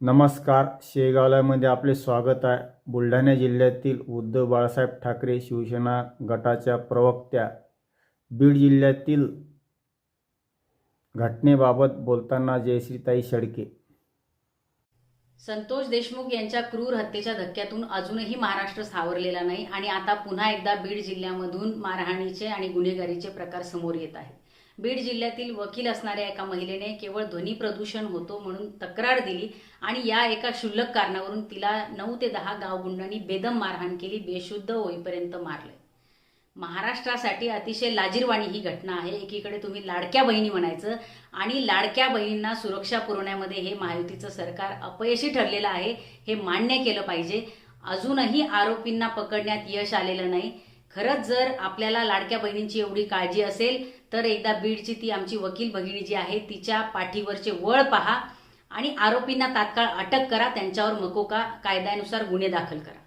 नमस्कार. शेगावलामध्ये आपले स्वागत आहे. बुलढाणा जिल्ह्यातील उद्धव बाळासाहेब ठाकरे शिवसेना गटाच्या प्रवक्त्या. बीड जिल्ह्यातील घटनेबाबत बोलताना जयश्रीताई शडके. संतोष देशमुख यांच्या क्रूर हत्येच्या धक्क्यातून अजूनही महाराष्ट्र सावरलेला नाही आणि आता पुन्हा एकदा बीड जिल्ह्यामधून मारहाणीचे आणि गुन्हेगारीचे प्रकार समोर येत आहेत. बीड जिल्ह्यातील वकील असणाऱ्या एका महिलेने केवळ ध्वनी प्रदूषण होतो म्हणून तक्रार दिली आणि या एका क्षुल्लक कारणावरून तिला नऊ ते दहा गावगुंडांनी बेदम मारहाण केली बेशुद्ध होईपर्यंत मारले. महाराष्ट्रासाठी अतिशय लाजीरवाणी ही घटना आहे. एकीकडे तुम्ही लाडक्या बहिणी म्हणायचं आणि लाडक्या बहिणींना सुरक्षा पुरवण्यामध्ये हे महायुतीचं सरकार अपयशी ठरलेलं आहे हे मान्य केलं पाहिजे. अजूनही आरोपींना पकडण्यात यश आलेलं नाही. खरंच जर आपल्याला लाडक्या बहिणींची एवढी काळजी असेल तर एकदा बीडची ती आमची वकील भगिनी जी आहे तिच्या पाठीवरचे वळ पहा आणि आरोपींना तात्काळ अटक करा त्यांच्यावर मकोका कायद्यानुसार गुन्हे दाखल करा.